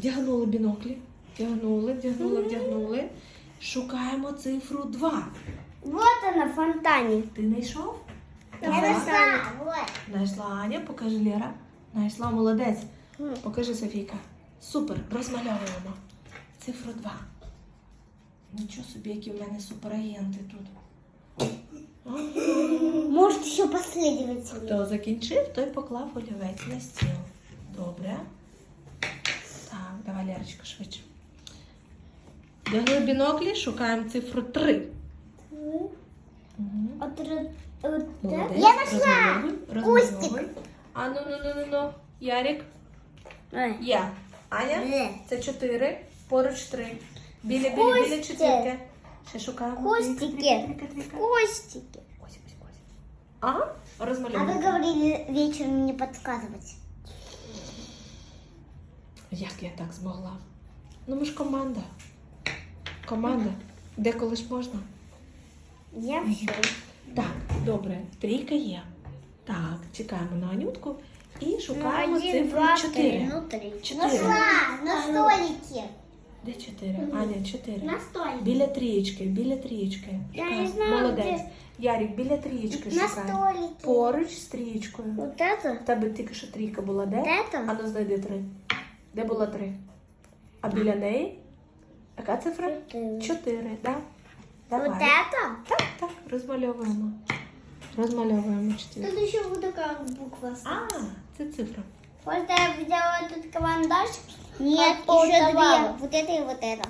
Вдягнули біноклі. Вдягнули, вдягнули, вдягнули. Шукаємо цифру 2. Вот она в фонтане. Ти знайшов? Я нашла. Вот. Знайшла Аня, покажи Лера. Знайшла молодець. Покажи Софійка. Супер, розмальовуємо. Цифру 2. Нічого собі, які в мене суперагенти тут. Может еще последовательно. Хто закінчив, той поклав олівець на стіл. Добре Так, давай, Лерочка, швидше. Вдягли біноклі, шукаємо цифру 3. Угу. Вот р- вот Молодець. это. Я нашла. Розмальовуй, Кустик. розмальовуй. А ну ну ну ну ну. Ярик. Ой. Я. Аня. Е. Це 4. Поруч 3. Біля біля біля Кустик. четвірки. Ще шукаємо. Кустики. Трійка, трійка, трійка. Костики. Ось, ось, ось. Ага, А розмальовуй. вы говорили вечером не подсказывать. Як я так змогла? Ну ми ж команда. Команда. Деколи ж можна. Я все. Так, добре, трійка є. Так, чекаємо на Анютку і шукаємо один, цифру два, 4. Ну, три. Чотири. Нашла на столике. Де 4? Аня, 4. На столике. Біля трієчки, біля трієчки. Я не знаю, Молодець. де. Ярик, біля трієчки На шукай. столике. Поруч з трієчкою. Вот это? В тебе тільки що трійка була де? Это? А ну знайди три Де було три? А біля неї? Яка цифра? Чотири. Чотири, так? Давай. Вот это? Так, так, розмальовуємо. Розмальовуємо чотири. Тут еще вот такая буква. А, це цифра. Вот я взяла этот карандаш. Нет, еще две. Вот это и вот это.